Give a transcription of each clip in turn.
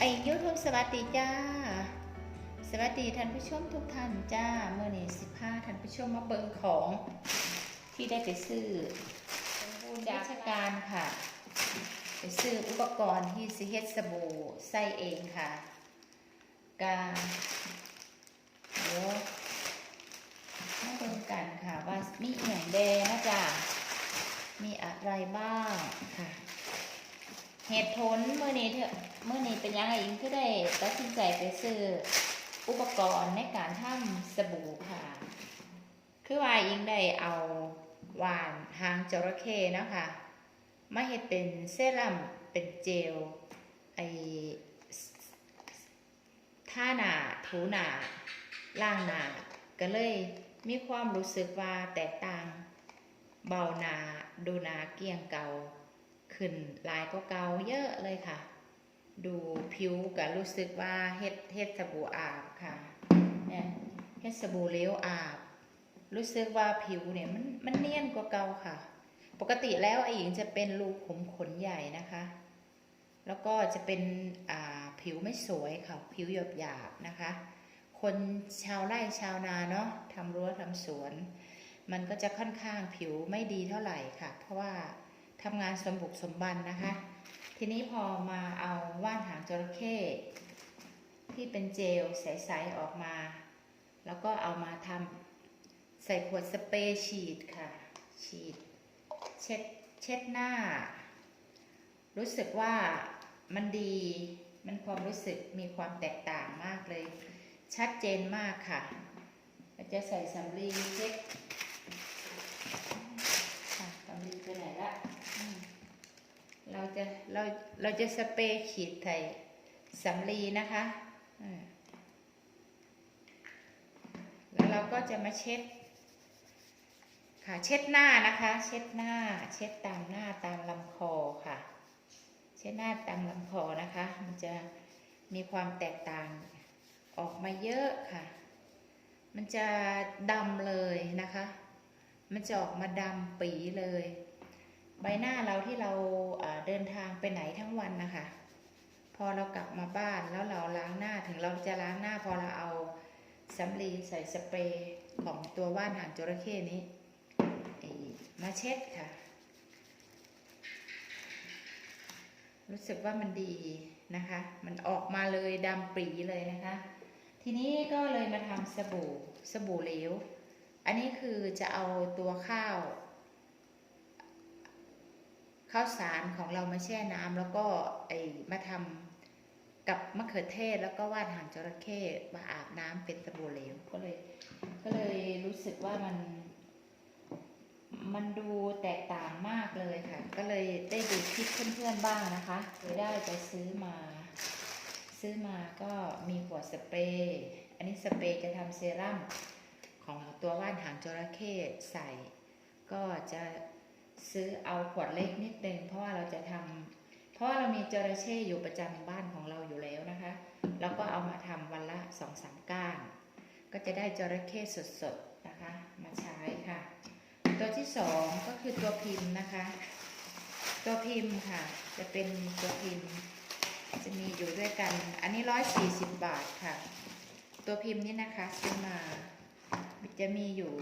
ไอ้ยูทูบสวัสดีจ้า สวัสดีท่านผู้ชมทุกท่านจ้าเมื่อนี้สิบห้าท่านผู้ชมมาเบิ่งของ ที่ได้ไปซื้อจากราชการค่ะ ไปซื้ออุปกรณ์ที่สิเฮ็ดสบู่ใส่เองค่ะกาเดี๋ยวมาเบิ่งกันค่ะว่ามีอย่างแดงนะจ๊ะมีอะไรบ้างค่ะ เหตุผลเมื่อนี้เถอะเมื่อนี้เป็นยังไงอิงก็ได้ตัดสินใจไปซื้ออุปกรณ์ในการทำสบู่ค่ะ คือว่าอิงได้เอาหวานหางจระเข้นะคะมาเฮ็ดเป็นเซรั่มเป็นเจลไอท่าหนาถูหนาล่างหนาก็เลยมีความรู้สึกว่าแตกต่าง เบาหนาดูหนาเกี่ยงเก่า ขึ้นหลายก็เกาเยอะเลยค่ะ ดูผิวก็รู้สึกว่าเฮ็ดเฮ็ดสบู่อาบค่ะเนี่ยเฮ็ดสบู่เหลวอาบ รู้สึกว่าผิวเนี่ยมันมันเนียนกว่าเก่าค่ะ ปกติแล้วไอ้หญิงจะเป็นรูขุมขนใหญ่นะคะ แล้วก็จะเป็นอ่าผิวไม่สวยค่ะ ผิวหยาบหยาบนะคะ คนชาวไร่ชาวนาเนาะทำรั้วทำสวน มันก็จะค่อนข้างผิวไม่ดีเท่าไหร่ค่ะ เพราะว่า ทำงานสมบุกสมบันนะคะ ทีนี้พอมาเอาว่านหางจระเข้ที่เป็นเจลใสๆออกมา แล้วก็เอามาทำใส่ขวดสเปรย์ฉีดค่ะ ฉีด เช็ดเช็ดหน้า รู้สึกว่ามันดีมันความรู้สึกมีความแตกต่างมากเลย ชัดเจนมากค่ะจะใส่สำลีเช็ค ค่ะตอนนี้ไปไหนละอืม เราจะเราเราจะสเปรย์ขีดไถ่สำลีนะคะแล้วเราก็จะมาเช็ด ค่ะเช็ดหน้านะคะ เช็ดหน้า เช็ดตามหน้าตามลำคอค่ะ เช็ดหน้าตามลำคอนะคะ มันจะมีความแตกต่างออกมาเยอะค่ะ มันจะดำเลยนะคะ มันจะออกมาดำปีเลย ใบหน้าเราที่เราเดินทางไปไหนทั้งวันนะคะ พอเรากลับมาบ้านแล้วเราล้างหน้าถึงเราจะล้างหน้าพอเราเอาสำลีใส่สเปรย์ของตัวว่านหางจระเข้นี้มาเช็ดค่ะ รู้สึกว่ามันดีนะคะ มันออกมาเลยดำปีเลยนะคะ ทีนี้ก็เลยมาทำสบู่สบู่เหลว อันนี้คือจะเอาตัวข้าว ข้าวสารของเรามาแช่น้ำแล้วก็ไอมาทำกับมะเขือเทศแล้วก็ว่านหางจระเข้มาอาบน้ำเป็นสบู่เหลวก็เลย ก็เลยรู้สึกว่ามัน มันดูแตกต่างมากเลยค่ะ ก็เลยได้ดูคลิปเพื่อนๆบ้างนะคะเลยได้ไปซื้อมา ซื้อมาก็มีขวดสเปรย์อันนี้สเปรย์จะทำเซรั่มของตัวว่านหางจระเข้ใส่ ก็จะ ซื้อเอาขวดเล็กนิดนึงเพราะว่าเราจะทำเพราะว่าเรามีจระเข้อยู่ประจำบ้านของเราอยู่แล้วนะคะเราก็เอามาทำวันละสองสามก้านก็จะได้จระเข้สดๆนะคะมาใช้ค่ะ ตัวที่สองก็คือตัวพิมพ์นะคะ ตัวพิมพ์ค่ะ จะเป็นตัวพิมพ์ จะมีอยู่ด้วยกัน อันนี้ร้อยสี่สิบบาทค่ะ ตัวพิมพ์นี้นะคะซื้อมาจะมีอยู่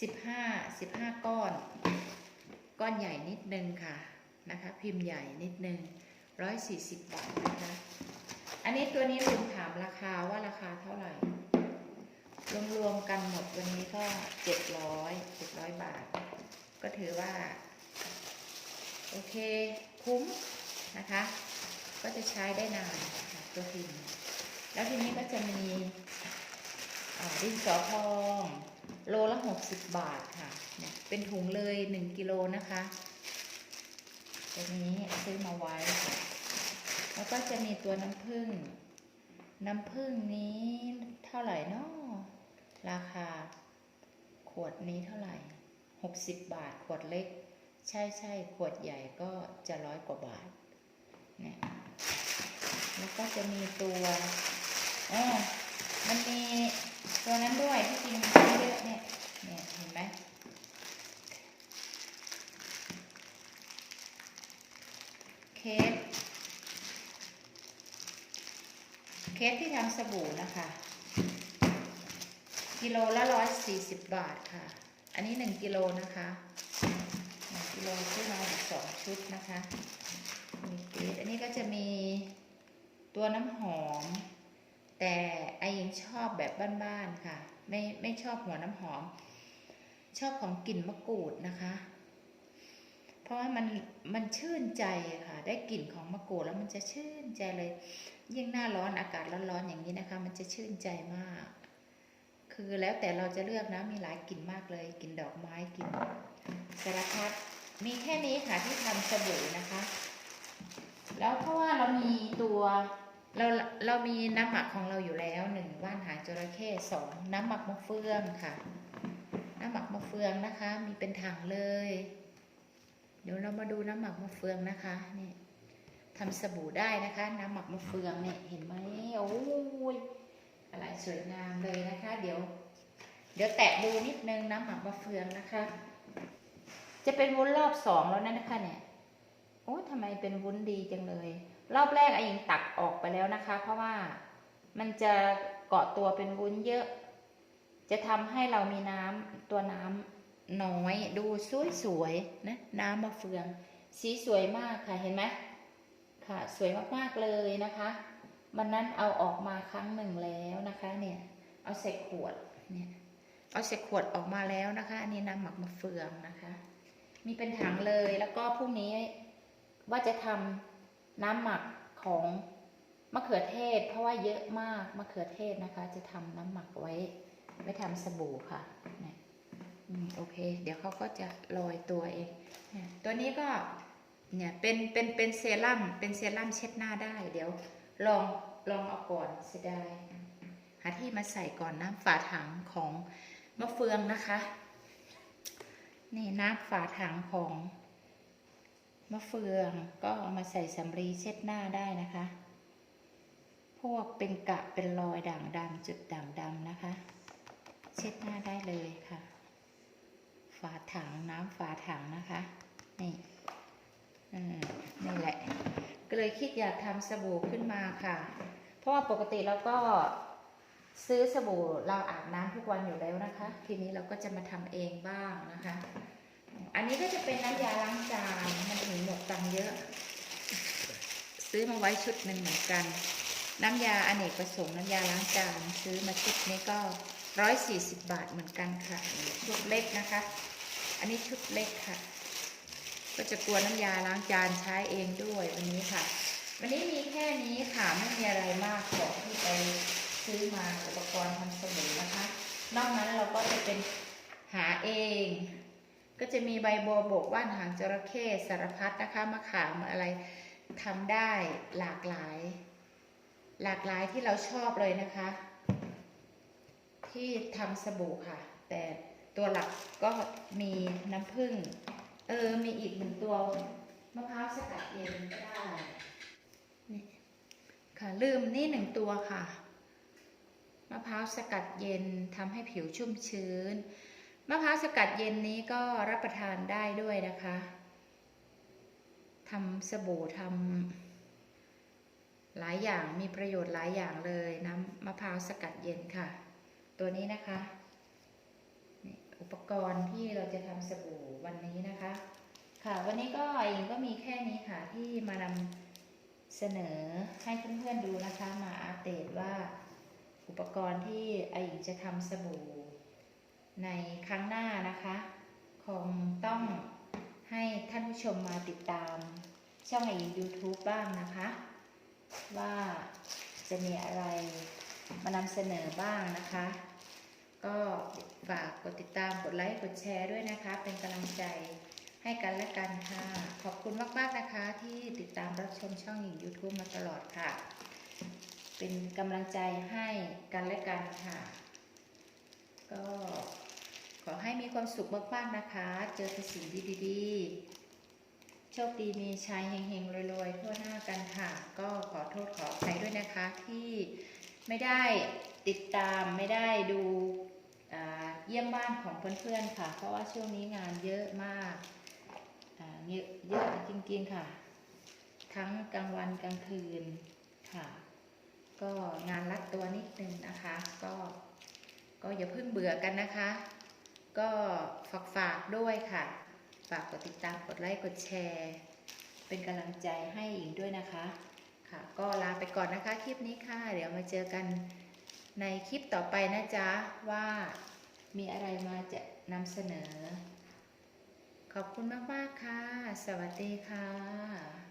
สิบห้าสิบห้าก้อน ก้อนใหญ่นิดนึงค่ะนะคะพิมพ์ใหญ่นิดนึงร้อยสี่สิบบาทนะคะอันนี้ตัวนี้ลืมถามราคาว่าราคาเท่าไหร่ รวมๆกันหมดวันนี้ก็เจ็ดร้อยเจ็ดร้อยบาท ก็ถือว่า โอเคคุ้มนะคะ ก็จะใช้ได้นานค่ะตัวพิมพ์ แล้วทีนี้ก็จะมีดินสอพอง โลละหกสิบบาทค่ะเนี่ยเป็นถุงเลยหนึ่งกิโลนะคะตัวนี้ซื้อมาไว้ แล้วก็จะมีตัวน้ำผึ้งน้ำผึ้งนี้เท่าไหร่นาะราคา ขวดนี้เท่าไหร่หกสิบบาท ขวดเล็ก ใช่ใช่ขวดใหญ่ก็จะร้อยกว่าบาทเนี่ยแล้วก็จะมีตัวอ๋อมันมี ตัวนั้นด้วยที่กินเยอะเนี่ยเนี่ยเห็นไหมเคสเคสที่ทำสบู่นะคะ กิโลละร้อยสี่สิบบาทค่ะ อันนี้หนึ่งกิโลนะคะหนึ่งกิโลซื้อมาสองชุดนะคะมีเกรดอันนี้ก็จะมีตัวน้ำหอม แต่ไอยังชอบแบบบ้านๆค่ะ ไม่ไม่ชอบหัวน้ำหอม ชอบของกลิ่นมะกรูดนะคะ เพราะว่ามันมันชื่นใจค่ะ ได้กลิ่นของมะกรูดแล้วมันจะชื่นใจเลย ยิ่งหน้าร้อนอากาศร้อนๆอย่างนี้นะคะ มันจะชื่นใจมาก คือแล้วแต่เราจะเลือกนะมีหลายกลิ่นมากเลยกลิ่นดอกไม้กลิ่นสารพัดมีแค่นี้ค่ะที่ทำสบู่นะคะ แล้วเพราะว่าเรามีตัว เราเรามีน้ำหมักของเราอยู่แล้วหนึ่งว่านหางจระเข้สองน้ำหมักมะเฟืองค่ะ น้ำหมักมะเฟืองนะคะ มีเป็นถังเลย เดี๋ยวเรามาดูน้ำหมักมะเฟืองนะคะนี่ทำสบู่ได้นะคะ น้ำหมักมะเฟืองเนี่ยเห็นไหมโอ้ยอะไรสวยงามเลยนะคะ เดี๋ยว เดี๋ยวแตะดูนิดนึงน้ำหมักมะเฟืองนะคะ จะเป็นวุ้นรอบสองแล้วนะนะคะเนี่ยโอ้ทำไมเป็นวุ้นดีจังเลย รอบแรกไอ้ยิงตักออกไปแล้วนะคะ เพราะว่ามันจะเกาะตัวเป็นวุ้นเยอะ จะทำให้เรามีน้ำตัวน้ำน้อยดูสวยๆนะน้ำมะเฟือง สีสวยมากค่ะเห็นไหมค่ะ สวยมากๆเลยนะคะวันนั้นเอาออกมาครั้งหนึ่งแล้วนะคะ เนี่ย เอาใส่ขวดเนี่ยเอาใส่ขวดออกมาแล้วนะคะ อันนี้น้ำหมักมะเฟืองนะคะ มีเป็นถังเลยแล้วก็พรุ่งนี้ว่าจะทำ น้ำหมักของมะเขือเทศ เพราะว่าเยอะมากมะเขือเทศนะคะ จะทำน้ำหมักไว้ไว้ทำสบู่ค่ะเนี่ยโอเค เดี๋ยวเขาก็จะโรยตัวเองเนี่ยตัวนี้ก็เนี่ยเป็นเป็นเป็นเซรั่มเป็นเซรั่มเช็ดหน้าได้ เดี๋ยวลองลองเอาก่อนเสียดายหาที่มาใส่ก่อนน้ำฝาถังของมะเฟืองนะคะ นี่น้ำฝาถังของ มะเฟืองก็เอามาใส่สำลีเช็ดหน้าได้นะคะ พวกเป็นกะเป็นรอยด่างดำจุดด่างดำนะคะ เช็ดหน้าได้เลยค่ะ ฝาถังน้ำฝาถังนะคะ นี่อืมนี่แหละ ก็เลยคิดอยากทำสบู่ขึ้นมาค่ะ เพราะว่าปกติเราก็ซื้อสบู่เราอาบน้ำทุกวันอยู่แล้วนะคะ ทีนี้เราก็จะมาทำเองบ้างนะคะ อันนี้ก็จะเป็นน้ำยาล้างจานมันถึงหมดตังเยอะ ซื้อมาไว้ชุดหนึ่งเหมือนกัน น้ำยาอเนกประสงค์น้ำยาล้างจานซื้อมาชุดนี้ก็ร้อยสี่สิบบาทเหมือนกันค่ะ ชุดเล็กนะคะ อันนี้ชุดเล็กค่ะ ก็จะกลัวน้ำยาล้างจานใช้เองด้วยวันนี้ค่ะ วันนี้มีแค่นี้ค่ะไม่มีอะไรมากของที่ไปซื้อมาอุปกรณ์ทำสบู่นะคะ นอกนั้นเราก็จะเป็นหาเอง ก็จะมีใบบัวบกว่านหางจระเข้สารพัดนะคะมะขามอะไรทำได้หลากหลาย หลากหลายที่เราชอบเลยนะคะ ที่ทำสบู่ค่ะ แต่ตัวหลักก็มีน้ำผึ้งเออมีอีกหนึ่งตัวมะพร้าวสกัดเย็นได้นี่ค่ะลืมนี่หนึ่งตัวค่ะ มะพร้าวสกัดเย็นทำให้ผิวชุ่มชื้น มะพร้าวสกัดเย็นนี้ก็รับประทานได้ด้วยนะคะทำสบู่ทำหลายอย่างมีประโยชน์หลายอย่างเลยน้ำมะพร้าวสกัดเย็นค่ะ ตัวนี้นะคะอุปกรณ์ที่เราจะทำสบู่วันนี้นะคะ ค่ะ วันนี้ก็เองก็มีแค่นี้ค่ะที่มานำเสนอให้เพื่อนๆดูนะคะ มาอัปเดตว่าอุปกรณ์ที่อหญิงจะทำสบู่ ในครั้งหน้านะคะ คงต้องให้ท่านผู้ชมมาติดตาม ช่องไอหญิง YouTube บ้างนะคะ ว่าจะมีอะไรมานำเสนอบ้างนะคะ ก็ฝากกดติดตามกดไลค์กดแชร์ด้วยนะคะ เป็นกำลังใจให้กันและกันค่ะ ขอบคุณมากๆนะคะ ที่ติดตามรับชมช่องหญิง YouTube มาตลอดค่ะ เป็นกำลังใจให้กันและกันค่ะ ก็ อให้มีความสุขมากๆนะคะ เจอแต่สิ่งดีๆ โชคดีมีชัยเฮงๆรวยๆทั่วหน้ากันค่ะ ก็ขอโทษขออภัยด้วยนะคะที่ไม่ได้ติดตามไม่ได้ดูเยี่ยมบ้านของเพื่อนๆค่ะ เพราะว่าช่วงนี้งานเยอะมากเยอะเยอะจริงๆค่ะ ทั้งกลางวันกลางคืนค่ะกก็งานรัดตัวนิดนึงนะคะ ก็ก็อย่าเพิ่งเบื่อกันนะคะ ก็ฝากฝากด้วยค่ะ ฝากกดติดตามกดไลค์กดแชร์ เป็นกำลังใจให้หญิงด้วยนะคะ ค่ะ ก็ลาไปก่อนนะคะคลิปนี้ค่ะ เดี๋ยวมาเจอกันในคลิปต่อไปนะจ๊ะ ว่ามีอะไรมาจะนำเสนอ ขอบคุณมาก ๆ ค่ะ สวัสดีค่ะ